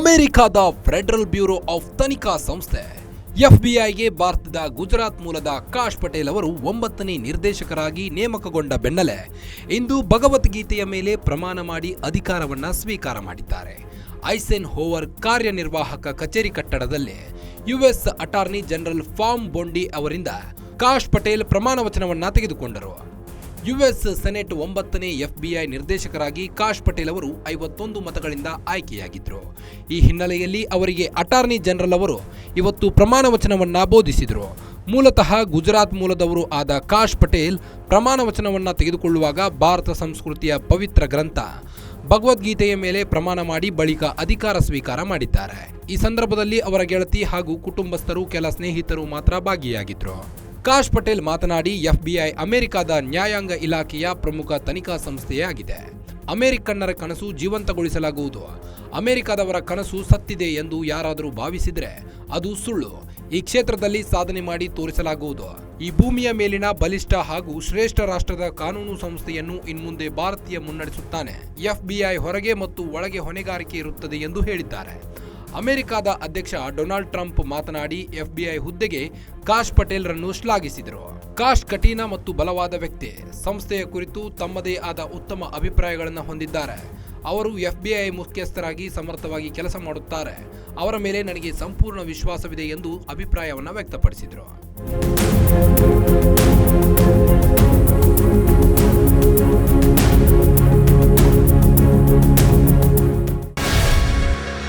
ಅಮೆರಿಕದ federal bureau of ತನಿಖಾ ಸಂಸ್ಥೆ, ಎಫ್ಬಿಐಗೆ ಭಾರತದ ಗುಜರಾತ್ ಮೂಲದ ಕಾಶ್ ಪಟೇಲ್ ಅವರು ಒಂಬತ್ತನೇ ನಿರ್ದೇಶಕರಾಗಿ ನೇಮಕಗೊಂಡ ಬೆನ್ನಲ್ಲೇ ಇಂದು ಭಗವದ್ಗೀತೆಯ ಮೇಲೆ ಪ್ರಮಾಣ ಮಾಡಿ ಅಧಿಕಾರವನ್ನ ಸ್ವೀಕಾರ ಮಾಡಿದ್ದಾರೆ. ಐಸೆನ್ ಹೋವರ್ ಕಾರ್ಯನಿರ್ವಾಹಕ ಕಚೇರಿ ಕಟ್ಟಡದಲ್ಲಿ US attorney general Pam Bondi ಅವರಿಂದ ಕಾಶ್ ಪಟೇಲ್ ಪ್ರಮಾಣ ವಚನವನ್ನ ತೆಗೆದುಕೊಂಡರು. ಯುಎಸ್ ಸೆನೆಟ್ ಒಂಬತ್ತನೇ ಎಫ್ಬಿಐ ನಿರ್ದೇಶಕರಾಗಿ ಕಾಶ್ ಪಟೇಲ್ ಅವರು ಐವತ್ತೊಂದು ಮತಗಳಿಂದ ಆಯ್ಕೆಯಾಗಿದ್ದರು ಈ ಹಿನ್ನೆಲೆಯಲ್ಲಿ ಅವರಿಗೆ ಅಟಾರ್ನಿ ಜನರಲ್ ಅವರು ಇವತ್ತು ಪ್ರಮಾಣ ವಚನವನ್ನ ಬೋಧಿಸಿದರು. ಮೂಲತಃ ಗುಜರಾತ್ ಮೂಲದವರು ಆದ ಕಾಶ್ ಪಟೇಲ್ ಪ್ರಮಾಣ ವಚನವನ್ನು ತೆಗೆದುಕೊಳ್ಳುವಾಗ ಭಾರತ ಸಂಸ್ಕೃತಿಯ ಪವಿತ್ರ ಗ್ರಂಥ. ಭಗವದ್ಗೀತೆಯ ಮೇಲೆ ಪ್ರಮಾಣ ಮಾಡಿ ಬಳಿಕ ಅಧಿಕಾರ ಸ್ವೀಕಾರ ಮಾಡಿದ್ದಾರೆ. ಈ ಸಂದರ್ಭದಲ್ಲಿ ಅವರ ಗೆಳತಿ ಹಾಗೂ ಕುಟುಂಬಸ್ಥರು ಕೆಲ ಸ್ನೇಹಿತರು ಮಾತ್ರ ಭಾಗಿಯಾಗಿದ್ರು. ಕಾಶ್ ಪಟೇಲ್ ಮಾತನಾಡಿ, ಎಫ್ಬಿಐ ಅಮೆರಿಕದ ನ್ಯಾಯಾಂಗ ಇಲಾಖೆಯ ಪ್ರಮುಖ ತನಿಖಾ ಸಂಸ್ಥೆಯಾಗಿದೆ. ಅಮೆರಿಕನ್ನರ ಕನಸು ಜೀವಂತಗೊಳಿಸಲಾಗುವುದು. ಅಮೆರಿಕದವರ ಕನಸು ಸತ್ತಿದೆ ಎಂದು ಯಾರಾದರೂ ಭಾವಿಸಿದರೆ ಅದು ಸುಳ್ಳು. ಈ ಕ್ಷೇತ್ರದಲ್ಲಿ ಸಾಧನೆ ಮಾಡಿ ತೋರಿಸಲಾಗುವುದು. ಈ ಭೂಮಿಯ ಮೇಲಿನ ಬಲಿಷ್ಠ ಹಾಗೂ ಶ್ರೇಷ್ಠ ರಾಷ್ಟ್ರದ ಕಾನೂನು ಸಂಸ್ಥೆಯನ್ನು ಇನ್ಮುಂದೆ ಭಾರತೀಯ ಮುನ್ನಡೆಸುತ್ತಾನೆ. ಎಫ್ಬಿಐ ಹೊರಗೆ ಮತ್ತು ಒಳಗೆ ಹೊಣೆಗಾರಿಕೆ ಇರುತ್ತದೆ ಎಂದು ಹೇಳಿದ್ದಾರೆ. ಅಮೆರಿಕದ ಅಧ್ಯಕ್ಷ ಡೊನಾಲ್ಡ್ ಟ್ರಂಪ್ ಮಾತನಾಡಿ ಎಫ್ಬಿಐ ಹುದ್ದೆಗೆ ಕಾಶ್ ಪಟೇಲ್ರನ್ನು ಶ್ಲಾಘಿಸಿದರು. ಕಾಶ್ ಕಠಿಣ ಮತ್ತು ಬಲವಾದ ವ್ಯಕ್ತಿ. ಸಂಸ್ಥೆಯ ಕುರಿತು ತಮ್ಮದೇ ಆದ ಉತ್ತಮ ಅಭಿಪ್ರಾಯಗಳನ್ನು ಹೊಂದಿದ್ದಾರೆ. ಅವರು ಎಫ್ಬಿಐ ಮುಖ್ಯಸ್ಥರಾಗಿ ಸಮರ್ಥವಾಗಿ ಕೆಲಸ ಮಾಡುತ್ತಾರೆ. ಅವರ ಮೇಲೆ ನನಗೆ ಸಂಪೂರ್ಣ ವಿಶ್ವಾಸವಿದೆ ಎಂದು ಅಭಿಪ್ರಾಯವನ್ನು ವ್ಯಕ್ತಪಡಿಸಿದರು.